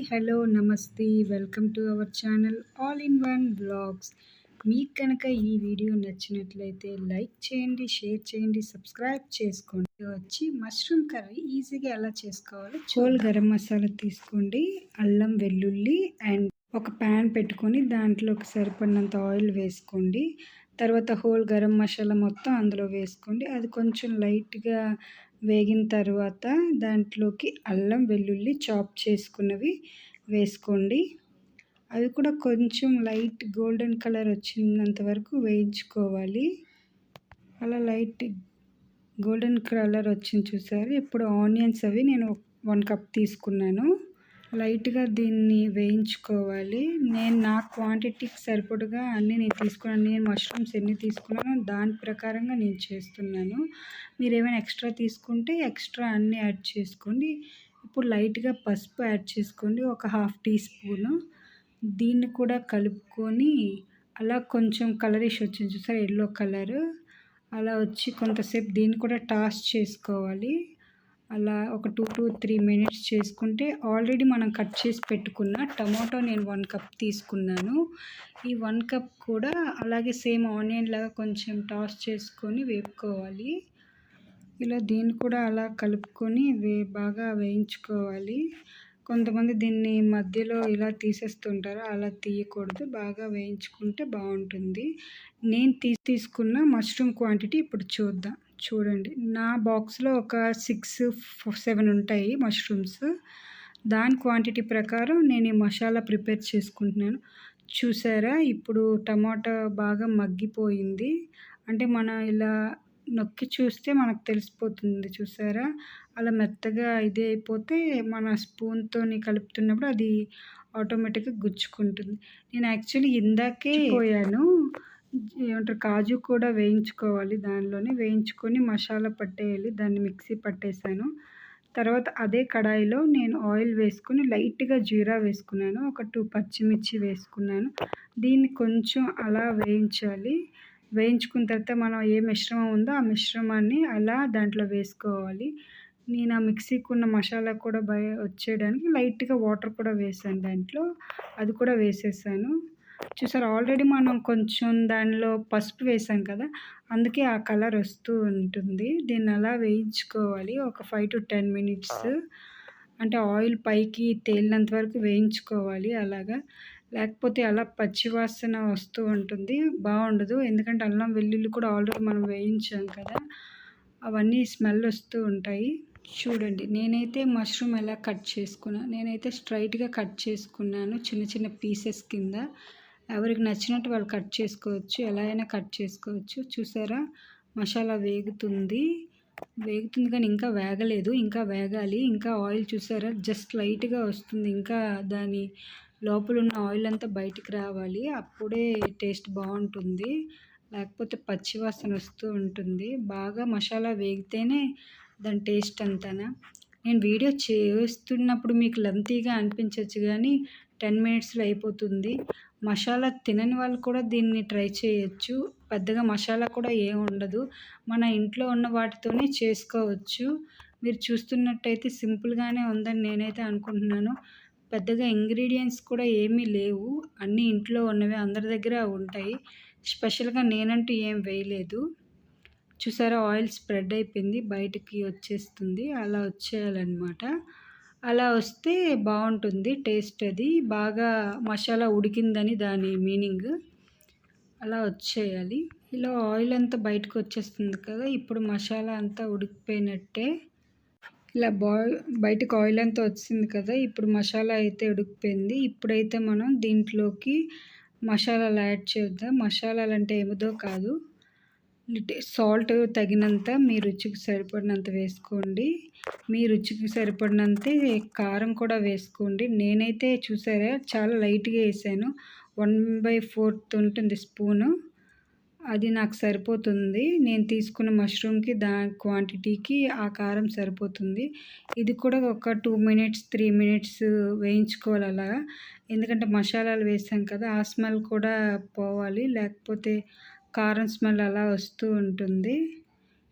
Hi hello నమస్తే. Welcome to our channel all in one blogs మీకు కనుక ఈ వీడియో నచ్చినట్లయితే లైక్ చేయండి షేర్ చేయండి సబ్స్క్రైబ్ చేసుకోండి. వచ్చి మష్రూమ్ కర్రీ ఈజీగా ఎలా చేసుకోవాలో చోల్ గరం మసాలా తీసుకోండి అల్లం వెల్లుల్లి అండ్ ఒక ప్యాన్ పెట్టుకొని దాంట్లోకి సరిపడినంత ఆయిల్ వేసుకోండి. తర్వాత హోల్ గరం మసాలా మొత్తం అందులో వేసుకోండి. అది కొంచెం లైట్గా వేగిన తర్వాత దాంట్లోకి అల్లం వెల్లుల్లి చాప్ చేసుకున్నవి వేసుకోండి. అవి కూడా కొంచెం లైట్ గోల్డెన్ కలర్ వచ్చినంత వరకు వేయించుకోవాలి. అలా లైట్ గోల్డెన్ కలర్ వచ్చింది చూసారు. ఇప్పుడు ఆనియన్స్ అవి నేను వన్ కప్ తీసుకున్నాను. లైట్గా దీన్ని వేయించుకోవాలి. నేను నా క్వాంటిటీకి సరిపడగా అన్నీ నేను తీసుకున్నాను. నేను మష్రూమ్స్ ఎన్ని తీసుకున్నానో దాని ప్రకారంగా నేను చేస్తున్నాను. మీరు ఏమైనా ఎక్స్ట్రా తీసుకుంటే ఎక్స్ట్రా అన్నీ యాడ్ చేసుకోండి. ఇప్పుడు లైట్గా పసుపు యాడ్ చేసుకోండి. ఒక హాఫ్ టీ స్పూను. దీన్ని కూడా కలుపుకొని అలా కొంచెం కలరిష్ వచ్చింది చూసారు? Yellow colour. అలా వచ్చి కొంతసేపు దీన్ని కూడా టాస్ చేసుకోవాలి. అలా ఒక టూ టు త్రీ మినిట్స్ చేసుకుంటే ఆల్రెడీ మనం కట్ చేసి పెట్టుకున్న టమాటో నేను వన్ కప్ తీసుకున్నాను. ఈ వన్ కప్ కూడా అలాగే సేమ్ ఆనియన్ లాగా కొంచెం టాస్ చేసుకొని వేపుకోవాలి. ఇలా దీన్ని కూడా అలా కలుపుకొని వే బాగా వేయించుకోవాలి. కొంతమంది దీన్ని మధ్యలో ఇలా తీసేస్తుంటారు అలా తీయకూడదు. బాగా వేయించుకుంటే బాగుంటుంది. నేను తీ తీసుకున్న మష్రూమ్ క్వాంటిటీ ఇప్పుడు చూద్దాం. చూడండి. నా బాక్స్లో ఒక సిక్స్ సెవెన్ ఉంటాయి మష్రూమ్స్. దాని క్వాంటిటీ ప్రకారం నేను ఈ మసాలా ప్రిపేర్ చేసుకుంటున్నాను. చూసారా? ఇప్పుడు టమాటా బాగా మగ్గిపోయింది. అంటే మనం ఇలా నొక్కి చూస్తే మనకు తెలిసిపోతుంది. చూసారా? అలా మెత్తగా ఇది అయిపోతే మన స్పూన్తో కలుపుతున్నప్పుడు అది ఆటోమేటిక్గా గుచ్చుకుంటుంది. నేను యాక్చువల్లీ ఇందాకే పోయాను ఏమంటారు? కాజు కూడా వేయించుకోవాలి దానిలోనే. వేయించుకొని మసాలా పట్టేయాలి. దాన్ని మిక్సీ పట్టేసాను. తర్వాత అదే కడాయిలో నేను ఆయిల్ వేసుకుని లైట్గా జీరా వేసుకున్నాను. ఒక టూ పచ్చిమిర్చి వేసుకున్నాను. దీన్ని కొంచెం అలా వేయించాలి. వేయించుకున్న తర్వాత మనం ఏ మిశ్రమం ఉందో ఆ మిశ్రమాన్ని అలా దాంట్లో వేసుకోవాలి. నేను ఆ మిక్సీకి ఉన్న మసాలా కూడా బయ వచ్చేయడానికి లైట్గా వాటర్ కూడా వేసాను దాంట్లో. అది కూడా వేసేసాను. చూసారు? ఆల్రెడీ మనం కొంచెం దానిలో పసుపు వేసాం కదా అందుకే ఆ కలర్ వస్తూ ఉంటుంది. దీన్ని అలా వేయించుకోవాలి. ఒక ఫైవ్ టు టెన్ మినిట్స్ అంటే ఆయిల్ పైకి తేలినంత వరకు వేయించుకోవాలి అలాగా. లేకపోతే అలా పచ్చివాసన వస్తూ ఉంటుంది. బాగుండదు. ఎందుకంటే అల్లం వెల్లుల్లి కూడా ఆల్రెడీ మనం వేయించాం కదా అవన్నీ స్మెల్ వస్తూ ఉంటాయి. చూడండి నేనైతే మష్రూమ్ ఎలా కట్ చేసుకున్నా నేనైతే స్ట్రైట్గా కట్ చేసుకున్నాను చిన్న చిన్న పీసెస్ కింద. ఎవరికి నచ్చినట్టు వాళ్ళు కట్ చేసుకోవచ్చు ఎలా అయినా కట్ చేసుకోవచ్చు. చూసారా? మసాలా వేగుతుంది. వేగుతుంది కానీ ఇంకా వేగలేదు. ఇంకా వేగాలి. ఇంకా ఆయిల్ చూసారా? జస్ట్ లైట్గా వస్తుంది. ఇంకా దాని లోపల ఉన్న ఆయిల్ అంతా బయటికి రావాలి. అప్పుడే టేస్ట్ బాగుంటుంది. లేకపోతే పచ్చివాసన వస్తూ ఉంటుంది. బాగా మసాలా వేగితేనే దాని టేస్ట్ అంతానా? నేను వీడియో చేస్తున్నప్పుడు మీకు లెంతీగా అనిపించవచ్చు కానీ టెన్ మినిట్స్లో అయిపోతుంది. మసాలా తినని వాళ్ళు కూడా దీన్ని ట్రై చేయొచ్చు. పెద్దగా మసాలా కూడా ఏ ఉండదు. మన ఇంట్లో ఉన్న వాటితోనే చేసుకోవచ్చు. మీరు చూస్తున్నట్టయితే సింపుల్గానే ఉందని నేనైతే అనుకుంటున్నాను. పెద్దగా ఇంగ్రీడియంట్స్ కూడా ఏమీ లేవు. అన్నీ ఇంట్లో ఉన్నవి అందరి దగ్గర ఉంటాయి. స్పెషల్గా నేనంటూ ఏం వేయలేదు. చూసారా ఆయిల్ స్ప్రెడ్ అయిపోయింది. బయటికి వచ్చేస్తుంది. అలా వచ్చేయాలన్నమాట. అలా వస్తే బాగుంటుంది టేస్ట్ అది. బాగా మసాలా ఉడికిందని దాని మీనింగ్. అలా వచ్చేయాలి. ఇలా ఆయిల్ అంతా బయటకు వచ్చేస్తుంది కదా ఇప్పుడు మసాలా అంతా ఉడికిపోయినట్టే. ఇలా బాయ్ బయటకు ఆయిల్ అంతా వచ్చింది కదా ఇప్పుడు మసాలా అయితే ఉడికిపోయింది. ఇప్పుడైతే మనం దీంట్లోకి మసాలాలు యాడ్ చేద్దాం. మసాలాలు అంటే ఏమిదో కాదు. సాల్ట్ తగినంత మీ రుచికి సరిపడినంత వేసుకోండి. మీ రుచికి సరిపడినంతే కారం కూడా వేసుకోండి. నేనైతే చూసారా చాలా లైట్గా వేసాను. వన్ బై ఫోర్త్ ఉంటుంది స్పూను. అది నాకు సరిపోతుంది. నేను తీసుకున్న మష్రూమ్కి దా క్వాంటిటీకి ఆ కారం సరిపోతుంది. ఇది కూడా ఒక టూ మినిట్స్ త్రీ మినిట్స్ వేయించుకోవాలి అలా. ఎందుకంటే మసాలాలు వేసాం కదా ఆ స్మెల్ కూడా పోవాలి. లేకపోతే కారం స్మెల్ అలా వస్తూ ఉంటుంది.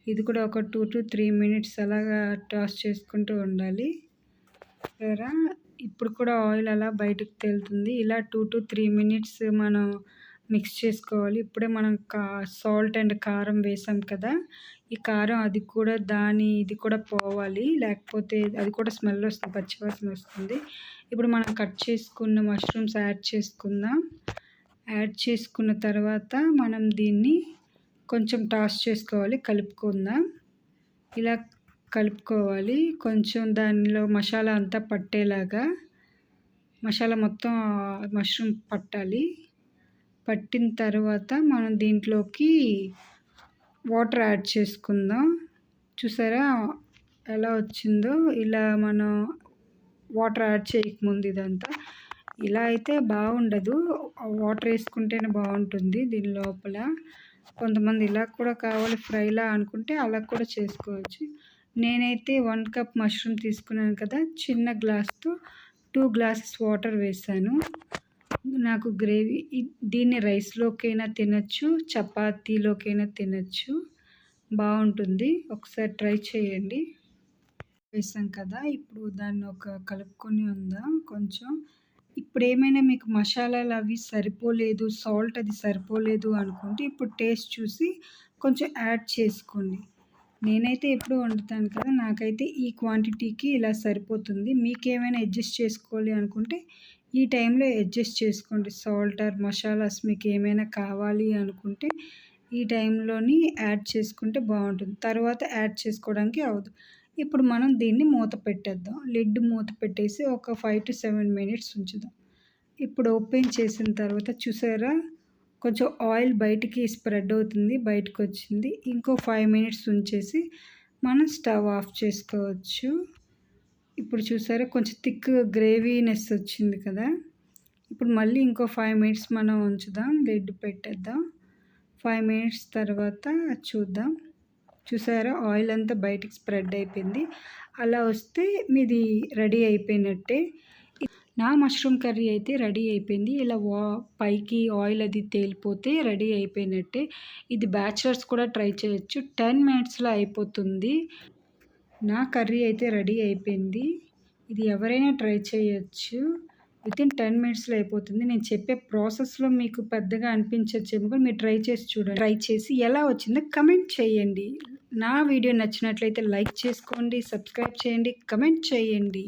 ఇది కూడా ఒక టూ టు త్రీ మినిట్స్ అలాగా టాస్ చేసుకుంటూ ఉండాలి. సరే ఇప్పుడు కూడా ఆయిల్ అలా బయటకు తేలుతుంది. ఇలా టూ టు త్రీ మినిట్స్ మనం మిక్స్ చేసుకోవాలి. ఇప్పుడే మనం కా సాల్ట్ అండ్ కారం వేసాం కదా. ఈ కారం అది కూడా దాని ఇది కూడా పోవాలి. లేకపోతే అది కూడా స్మెల్ వస్తుంది పచ్చివాసన వస్తుంది. ఇప్పుడు మనం కట్ చేసుకున్న మష్రూమ్స్ యాడ్ చేసుకుందాం. యాడ్ చేసుకున్న తర్వాత మనం దీన్ని కొంచెం టాస్ చేసుకోవాలి కలుపుకుందాం. ఇలా కలుపుకోవాలి. కొంచెం దానిలో మసాలా అంతా పట్టేలాగా మసాలా మొత్తం మష్రూమ్ పట్టాలి. పట్టిన తర్వాత మనం దీంట్లోకి వాటర్ యాడ్ చేసుకుందాం. చూసారా ఎలా వచ్చిందో? ఇలా మనం వాటర్ యాడ్ చేయకముందు ఇదంతా ఇలా అయితే బాగుండదు. వాటర్ వేసుకుంటేనే బాగుంటుంది దీని లోపల. కొంతమంది ఇలా కూడా కావాలి ఫ్రైలా అనుకుంటే అలా కూడా చేసుకోవచ్చు. నేనైతే వన్ కప్ మష్రూమ్ తీసుకున్నాను కదా చిన్న గ్లాస్తో టూ గ్లాసెస్ వాటర్ వేసాను. నాకు గ్రేవీ దీన్ని రైస్లోకైనా తినచ్చు చపాతీలోకైనా తినచ్చు. బాగుంటుంది. ఒకసారి ట్రై చేయండి. వేసాం కదా ఇప్పుడు దాన్ని ఒక కలుపుకొని ఉందాం. కొంచెం ఇప్పుడు ఏమైనా మీకు మసాలాలు అవి సరిపోలేదు సాల్ట్ అది సరిపోలేదు అనుకుంటే ఇప్పుడు టేస్ట్ చూసి కొంచెం యాడ్ చేసుకోండి. నేనైతే ఎప్పుడు వండుతాను కదా నాకైతే ఈ క్వాంటిటీకి ఇలా సరిపోతుంది. మీకు ఏమైనా అడ్జస్ట్ చేసుకోవాలి అనుకుంటే ఈ టైంలో అడ్జస్ట్ చేసుకోండి. సాల్ట్ ఆర్ మసాలాస్ మీకు ఏమైనా కావాలి అనుకుంటే ఈ టైంలోని యాడ్ చేసుకుంటే బాగుంటుంది. తర్వాత యాడ్ చేసుకోవడానికి అవ్వదు ఇప్పుడు మనం దీన్ని మూత పెట్టేద్దాం. లిడ్ మూత పెట్టేసి ఒక ఫైవ్ టు సెవెన్ మినిట్స్ ఉంచుదాం. ఇప్పుడు ఓపెన్ చేసిన తర్వాత చూసారా? కొంచెం ఆయిల్ బయటికి స్ప్రెడ్ అవుతుంది బయటకు వచ్చింది. ఇంకో ఫైవ్ మినిట్స్ ఉంచేసి మనం స్టవ్ ఆఫ్ చేసుకోవచ్చు. ఇప్పుడు చూసారా? కొంచెం థిక్ గ్రేవీనెస్ వచ్చింది కదా? ఇప్పుడు మళ్ళీ ఇంకో ఫైవ్ మినిట్స్ మనం ఉంచుదాం. లిడ్ పెట్టేద్దాం. ఫైవ్ మినిట్స్ తర్వాత చూద్దాం. చూసారా? ఆయిల్ అంతా బయటికి స్ప్రెడ్ అయిపోయింది. అలా వస్తే మీది రెడీ అయిపోయినట్టే. నా మష్రూమ్ కర్రీ అయితే రెడీ అయిపోయింది. ఇలా వా పైకి ఆయిల్ అది తేలిపోతే రెడీ అయిపోయినట్టే. ఇది బ్యాచిలర్స్ కూడా ట్రై చేయొచ్చు. టెన్ మినిట్స్లో అయిపోతుంది. నా కర్రీ అయితే రెడీ అయిపోయింది. ఇది ఎవరైనా ట్రై చేయొచ్చు. విత్ ఇన్ టెన్ మినిట్స్లో అయిపోతుంది. నేను చెప్పే ప్రాసెస్లో మీకు పెద్దగా అనిపించచ్చేమో కానీ మీరు ట్రై చేసి చూడండి. ట్రై చేసి ఎలా వచ్చిందో కమెంట్ చేయండి. నా వీడియో నచ్చినట్లయితే లైక్ చేసుకోండి సబ్స్క్రైబ్ చేయండి కమెంట్ చేయండి.